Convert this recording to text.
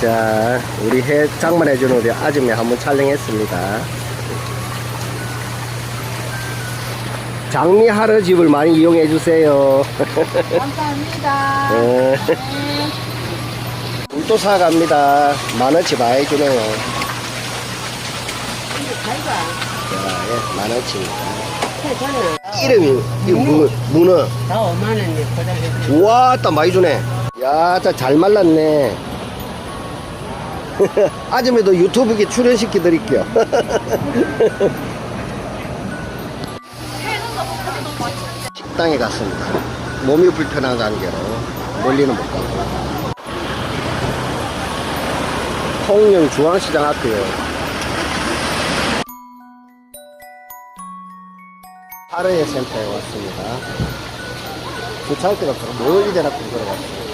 자, 우리 해 장만해주는 우리 아줌마 한번 촬영했습니다. 장미하러 집을 많이 이용해 주세요. 감사합니다. 네. 물도 사갑니다. 만원치 많이 주네요. 예, 만원치입니다. 이름이, 이 무, 문어. 다 5만 원에 포장해서. 우와, 딱 많이 주네. 야, 딱잘 말랐네. 아줌마도 유튜브에 출연시켜 드릴게요. 식당에 갔습니다. 몸이 불편한 관계로 멀리는 못 가고. 통영 중앙시장 앞이에요. 하르의 센터에 왔습니다. 주차할 데가 없어서 멀리 대놓고 들어갔어요.